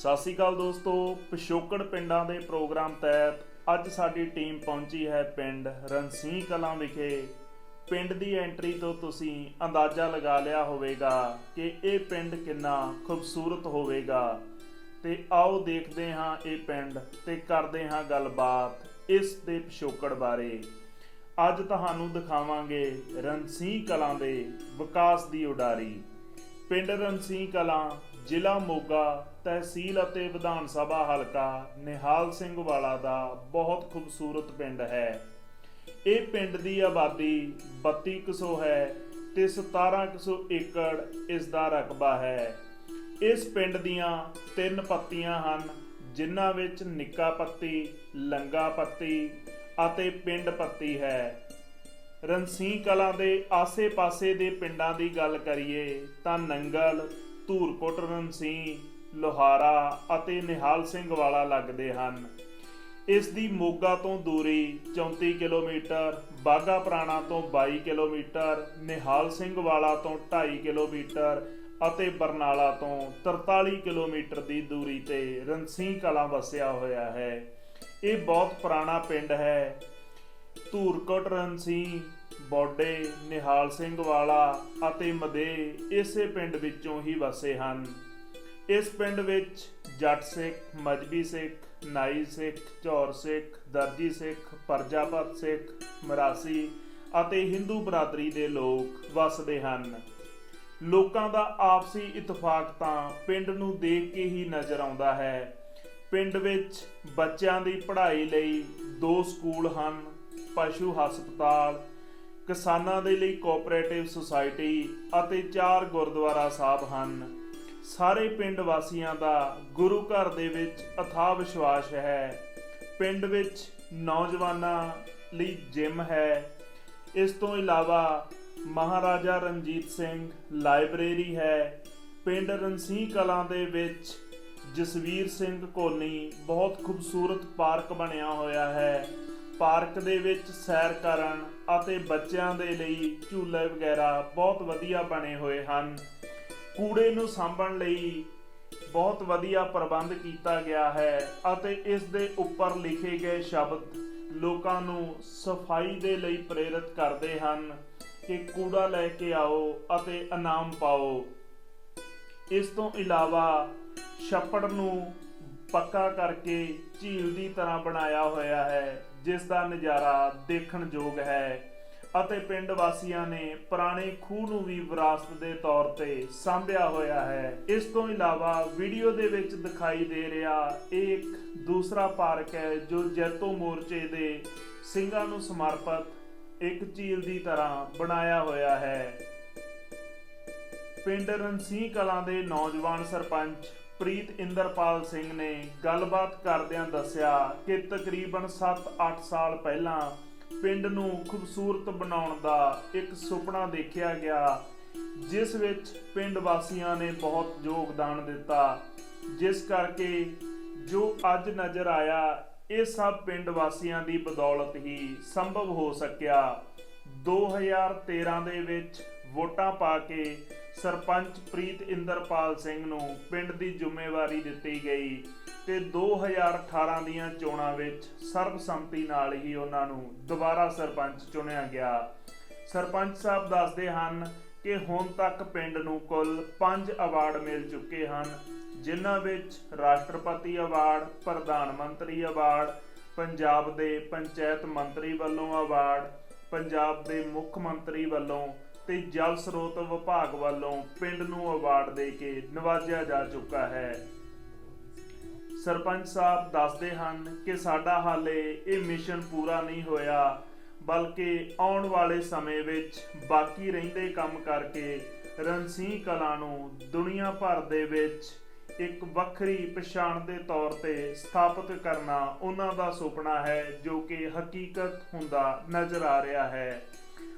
ਸਤਿ ਸ਼੍ਰੀ ਅਕਾਲ ਦੋਸਤੋ ਪਿਸ਼ੋਕੜ ਪਿੰਡਾਂ ਦੇ ਪ੍ਰੋਗਰਾਮ ਤਹਿਤ ਅੱਜ ਸਾਡੀ ਟੀਮ ਪਹੁੰਚੀ ਹੈ ਪਿੰਡ ਰਣਸੀ ਕਲਾਂ ਵਿਖੇ। ਪਿੰਡ ਦੀ ਐਂਟਰੀ ਤੋਂ ਤੁਸੀਂ ਅੰਦਾਜ਼ਾ ਲਗਾ ਲਿਆ ਹੋਵੇਗਾ ਕਿ ਇਹ ਪਿੰਡ ਕਿੰਨਾ ਖੂਬਸੂਰਤ ਹੋਵੇਗਾ। ਤੇ ਆਓ ਦੇਖਦੇ ਹਾਂ ਇਹ ਪਿੰਡ ਤੇ ਕਰਦੇ ਹਾਂ ਗੱਲਬਾਤ ਇਸ ਦੇ ਪਿਸ਼ੋਕੜ ਬਾਰੇ। ਅੱਜ ਤੁਹਾਨੂੰ ਦਿਖਾਵਾਂਗੇ ਰਣਸੀ ਕਲਾਂ ਦੇ ਵਿਕਾਸ ਦੀ ਉਡਾਰੀ। ਪਿੰਡ ਰਣਸੀ ਕਲਾਂ, ਜ਼ਿਲ੍ਹਾ ਮੋਗਾ ਤਹਿਸੀਲ ਅਤੇ ਵਿਧਾਨ ਸਭਾ ਹਲਕਾ ਨਿਹਾਲ ਸਿੰਘ ਵਾਲਾ ਦਾ ਬਹੁਤ ਖੂਬਸੂਰਤ ਪਿੰਡ ਹੈ। ਇਹ ਪਿੰਡ ਦੀ ਆਬਾਦੀ 3200 ਹੈ ਤੇ 1700 ਏਕੜ ਇਸ ਦਾ ਰਕਬਾ ਹੈ। ਇਸ ਪਿੰਡ ਦੀਆਂ ਤਿੰਨ ਪੱਤੀਆਂ ਹਨ, ਜਿਨ੍ਹਾਂ ਵਿੱਚ ਨਿੱਕਾ ਪੱਤੀ, ਲੰਗਾ ਪੱਤੀ ਅਤੇ ਪਿੰਡ ਪੱਤੀ ਹੈ। ਰਣਸੀ ਕਲਾਂ ਦੇ ਆਸੇ-ਪਾਸੇ ਦੇ ਪਿੰਡਾਂ ਦੀ ਗੱਲ ਕਰੀਏ ਤਾਂ ਨੰਗਲ, ਧੂਰਕੋਟ ਰਣਸੀਂਹ ਲੋਹਾਰਾ ਅਤੇ ਨਿਹਾਲ ਸਿੰਘ ਵਾਲਾ ਲੱਗਦੇ ਹਨ। ਇਸ ਦੀ ਮੋਗਾ ਤੋਂ ਦੂਰੀ 34 ਕਿਲੋਮੀਟਰ ਬਾਗਾ ਪੁਰਾਣਾ ਤੋਂ 22 ਕਿਲੋਮੀਟਰ, ਨਿਹਾਲ ਸਿੰਘ ਵਾਲਾ ਤੋਂ 2.5 ਕਿਲੋਮੀਟਰ ਅਤੇ ਬਰਨਾਲਾ ਤੋਂ 43 ਕਿਲੋਮੀਟਰ ਦੀ ਦੂਰੀ ਤੇ ਰਣਸੀ ਕਲਾਂ ਵਸਿਆ ਹੋਇਆ ਹੈ। ਇਹ ਬਹੁਤ ਪੁਰਾਣਾ ਪਿੰਡ ਹੈ। ਧੂਰਕੋਟ ਰਣਸੀ ਬੋਡੇ, ਨਿਹਾਲ ਸਿੰਘ ਵਾਲਾ ਅਤੇ ਮਦੇ ਇਸੇ ਪਿੰਡ ਵਿੱਚੋਂ ਹੀ ਵਸੇ ਹਨ। ਇਸ ਪਿੰਡ ਵਿੱਚ ਜੱਟ ਸਿੱਖ, ਮਜਬੀ ਸਿੱਖ, ਨਾਈ ਸਿੱਖ, ਚੌਰ ਸਿੱਖ, ਦਰਜੀ ਸਿੱਖ, ਪਰਜਾਪਤ ਸਿੱਖ, ਮਰਾਸੀ ਅਤੇ ਹਿੰਦੂ ਬਰਾਦਰੀ ਦੇ ਲੋਕ ਵਸਦੇ ਹਨ। ਲੋਕਾਂ ਦਾ ਆਪਸੀ ਇਤਫਾਕ ਤਾਂ ਪਿੰਡ ਨੂੰ ਦੇਖ ਕੇ ਹੀ ਨਜ਼ਰ ਆਉਂਦਾ ਹੈ। ਪਿੰਡ ਵਿੱਚ ਬੱਚਿਆਂ ਦੀ ਪੜ੍ਹਾਈ ਲਈ ਦੋ ਸਕੂਲ ਹਨ, ਪਸ਼ੂ ਹਸਪਤਾਲ, ਕਿਸਾਨਾਂ ਦੇ ਲਈ ਕੋਆਪਰੇਟਿਵ ਸੁਸਾਇਟੀ ਅਤੇ ਚਾਰ ਗੁਰਦੁਆਰਾ ਸਾਹਿਬ ਹਨ। ਸਾਰੇ ਪਿੰਡ ਵਾਸੀਆਂ ਦਾ ਗੁਰੂ ਘਰ ਦੇ ਵਿੱਚ ਅਥਾਹ ਵਿਸ਼ਵਾਸ ਹੈ। ਪਿੰਡ ਵਿੱਚ ਨੌਜਵਾਨਾਂ ਲਈ ਜਿਮ ਹੈ। ਇਸ ਤੋਂ ਇਲਾਵਾ ਮਹਾਰਾਜਾ ਰਣਜੀਤ ਸਿੰਘ ਲਾਇਬ੍ਰੇਰੀ ਹੈ। ਪਿੰਡ ਰਣਸੀ ਕਲਾਂ ਦੇ ਵਿੱਚ ਜਸਵੀਰ ਸਿੰਘ ਕੋਨੀ ਬਹੁਤ ਖੂਬਸੂਰਤ ਪਾਰਕ ਬਣਿਆ ਹੋਇਆ ਹੈ। ਪਾਰਕ ਦੇ ਵਿੱਚ ਸੈਰ ਕਰਨ ਅਤੇ ਬੱਚਿਆਂ ਦੇ ਲਈ ਝੂਲੇ ਵਗੈਰਾ ਬਹੁਤ ਵਧੀਆ ਬਣੇ ਹੋਏ ਹਨ। ਕੂੜੇ ਨੂੰ ਸਾਂਭਣ ਲਈ ਬਹੁਤ ਵਧੀਆ ਪ੍ਰਬੰਧ ਕੀਤਾ ਗਿਆ ਹੈ ਅਤੇ ਇਸ ਦੇ ਉੱਪਰ ਲਿਖੇ ਗਏ ਸ਼ਬਦ ਲੋਕਾਂ ਨੂੰ ਸਫ਼ਾਈ ਦੇ ਲਈ ਪ੍ਰੇਰਿਤ ਕਰਦੇ ਹਨ ਕਿ ਕੂੜਾ ਲੈ ਕੇ ਆਓ ਅਤੇ ਇਨਾਮ ਪਾਓ। ਇਸ ਤੋਂ ਇਲਾਵਾ ਛੱਪੜ ਨੂੰ ਪੱਕਾ ਕਰਕੇ ਝੀਲ ਦੀ ਤਰ੍ਹਾਂ ਬਣਾਇਆ ਹੋਇਆ ਹੈ, ਜਿਸ ਦਾ ਨਜ਼ਾਰਾ ਦੇਖਣ ਯੋਗ ਹੈ। ਅਤੇ ਪਿੰਡ ਵਾਸੀਆਂ ਨੇ ਪੁਰਾਣੇ ਖੂਹ ਨੂੰ ਵੀ ਵਿਰਾਸਤ ਦੇ ਤੌਰ ਤੇ ਸਾਂਭਿਆ ਹੋਇਆ ਹੈ। ਇਸ ਤੋਂ ਇਲਾਵਾ ਵੀਡੀਓ ਦੇ ਵਿੱਚ ਦਿਖਾਈ ਦੇ ਰਿਹਾ ਇਹ ਇੱਕ ਦੂਸਰਾ ਪਾਰਕ ਹੈ, ਜੋ ਜੈਤੋ ਮੋਰਚੇ ਦੇ ਸਿੰਘਾਂ ਨੂੰ ਸਮਰਪਿਤ ਇੱਕ ਝੀਲ ਦੀ ਤਰ੍ਹਾਂ ਬਣਾਇਆ ਹੋਇਆ ਹੈ। ਪਿੰਡ ਰਣਸੀਂਹ ਕਲਾਂ ਦੇ ਨੌਜਵਾਨ ਸਰਪੰਚ ਪ੍ਰੀਤ ਇੰਦਰਪਾਲ ਸਿੰਘ ਨੇ ਗੱਲਬਾਤ ਕਰਦਿਆਂ ਦੱਸਿਆ ਕਿ ਤਕਰੀਬਨ 7-8 ਸਾਲ ਪਹਿਲਾਂ ਪਿੰਡ ਨੂੰ ਖੂਬਸੂਰਤ ਬਣਾਉਣ ਦਾ ਇੱਕ ਸੁਪਨਾ ਦੇਖਿਆ ਗਿਆ, ਜਿਸ ਵਿੱਚ ਪਿੰਡ ਵਾਸੀਆਂ ਨੇ ਬਹੁਤ ਯੋਗਦਾਨ ਦਿੱਤਾ। ਜਿਸ ਕਰਕੇ ਜੋ ਅੱਜ ਨਜ਼ਰ ਆਇਆ, ਇਹ ਸਭ ਪਿੰਡ ਵਾਸੀਆਂ ਦੀ ਬਦੌਲਤ ਹੀ ਸੰਭਵ ਹੋ ਸਕਿਆ। 2013 ਦੇ ਵਿੱਚ ਵੋਟਾਂ ਪਾ ਕੇ ਸਰਪੰਚ ਪ੍ਰੀਤ ਇੰਦਰਪਾਲ ਸਿੰਘ ਨੂੰ ਪਿੰਡ ਦੀ ਜ਼ਿੰਮੇਵਾਰੀ ਦਿੱਤੀ ਗਈ। ਤੇ 2018 ਦੀਆਂ ਚੋਣਾਂ ਵਿੱਚ ਸਰਬਸੰਮਤੀ ਨਾਲ ਹੀ ਉਹਨਾਂ ਨੂੰ ਦੁਬਾਰਾ ਸਰਪੰਚ ਚੁਣਿਆ ਗਿਆ। ਸਰਪੰਚ ਸਾਹਿਬ ਦੱਸਦੇ ਹਨ ਕਿ ਹੁਣ ਤੱਕ ਪਿੰਡ ਨੂੰ ਕੁੱਲ 5 ਅਵਾਰਡ ਮਿਲ ਚੁੱਕੇ ਹਨ, ਜਿਨ੍ਹਾਂ ਵਿੱਚ ਰਾਸ਼ਟਰਪਤੀ ਅਵਾਰਡ, ਪ੍ਰਧਾਨ ਮੰਤਰੀ ਅਵਾਰਡ, ਪੰਜਾਬ ਦੇ ਪੰਚਾਇਤ ਮੰਤਰੀ ਵੱਲੋਂ ਅਵਾਰਡ, ਪੰਜਾਬ ਦੇ ਮੁੱਖ ਮੰਤਰੀ ਵੱਲੋਂ ਤੇ ਜਲ ਸਰੋਤ ਵਿਭਾਗ ਵੱਲੋਂ ਪਿੰਡ ਨੂੰ ਅਵਾਰਡ ਦੇ ਕੇ ਨਵਾਜਿਆ ਜਾ ਚੁੱਕਾ ਹੈ। ਸਰਪੰਚ ਸਾਹਿਬ ਦੱਸਦੇ ਹਨ ਕਿ ਸਾਡਾ ਹਾਲੇ ਇਹ ਮਿਸ਼ਨ ਪੂਰਾ ਨਹੀਂ ਹੋਇਆ, ਬਲਕਿ ਆਉਣ ਵਾਲੇ ਸਮੇਂ ਵਿੱਚ ਬਾਕੀ ਰਹਿੰਦੇ ਕੰਮ ਕਰਕੇ ਰਣਸੀ ਕਲਾਂ ਨੂੰ ਦੁਨੀਆ ਭਰ ਦੇ ਵਿੱਚ ਇੱਕ ਵੱਖਰੀ ਪਛਾਣ ਦੇ ਤੌਰ ਤੇ ਸਥਾਪਿਤ ਕਰਨਾ ਉਹਨਾਂ ਦਾ ਸੁਪਨਾ ਹੈ, ਜੋ ਕਿ ਹਕੀਕਤ ਹੁੰਦਾ ਨਜ਼ਰ ਆ ਰਿਹਾ ਹੈ।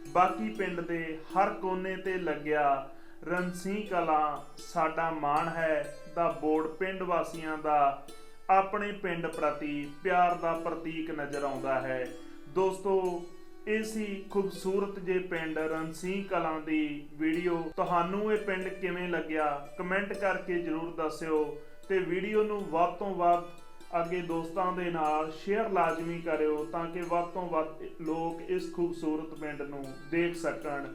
ਬਾਕੀ ਪਿੰਡ ਦੇ ਹਰ ਕੋਨੇ ਤੇ ਲੱਗਿਆ ਰਣਸੀ ਕਲਾਂ ਸਾਡਾ ਮਾਣ ਹੈ ਦਾ ਬੋਰਡ ਪਿੰਡ ਵਾਸੀਆਂ ਦਾ ਆਪਣੇ ਪਿੰਡ ਪ੍ਰਤੀ ਪਿਆਰ ਦਾ ਪ੍ਰਤੀਕ ਨਜ਼ਰ ਆਉਂਦਾ ਹੈ। ਦੋਸਤੋ ਇਹ ਸੀ ਖੂਬਸੂਰਤ ਜੇ ਪਿੰਡ ਰਣਸੀ ਕਲਾਂ ਦੀ ਵੀਡੀਓ ਤੁਹਾਨੂੰ ਇਹ ਪਿੰਡ ਕਿਵੇਂ ਲੱਗਿਆ, ਕਮੈਂਟ ਕਰਕੇ ਜਰੂਰ ਦੱਸਿਓ ਤੇ ਵੀਡੀਓ ਨੂੰ ਵੱਧ ਤੋਂ ਵੱਧ ਅੱਗੇ ਦੋਸਤਾਂ ਦੇ ਨਾਲ ਸ਼ੇਅਰ ਲਾਜ਼ਮੀ ਕਰਿਓ ਤਾਂ ਕਿ ਵੱਧ ਤੋਂ ਵੱਧ ਲੋਕ ਇਸ ਖੂਬਸੂਰਤ ਪਿੰਡ ਨੂੰ ਦੇਖ ਸਕਣ।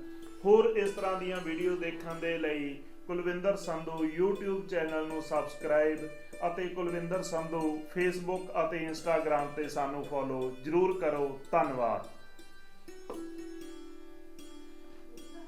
ਹੋਰ ਇਸ ਤਰ੍ਹਾਂ ਦੀਆਂ ਵੀਡੀਓ ਦੇਖਣ ਦੇ ਲਈ ਕੁਲਵਿੰਦਰ ਸੰਧੂ YouTube ਚੈਨਲ ਨੂੰ ਸਬਸਕ੍ਰਾਈਬ ਅਤੇ ਕੁਲਵਿੰਦਰ ਸੰਧੂ Facebook ਅਤੇ Instagram ਤੇ ਸਾਨੂੰ ਫੋਲੋ ਜਰੂਰ ਕਰੋ। ਧੰਨਵਾਦ।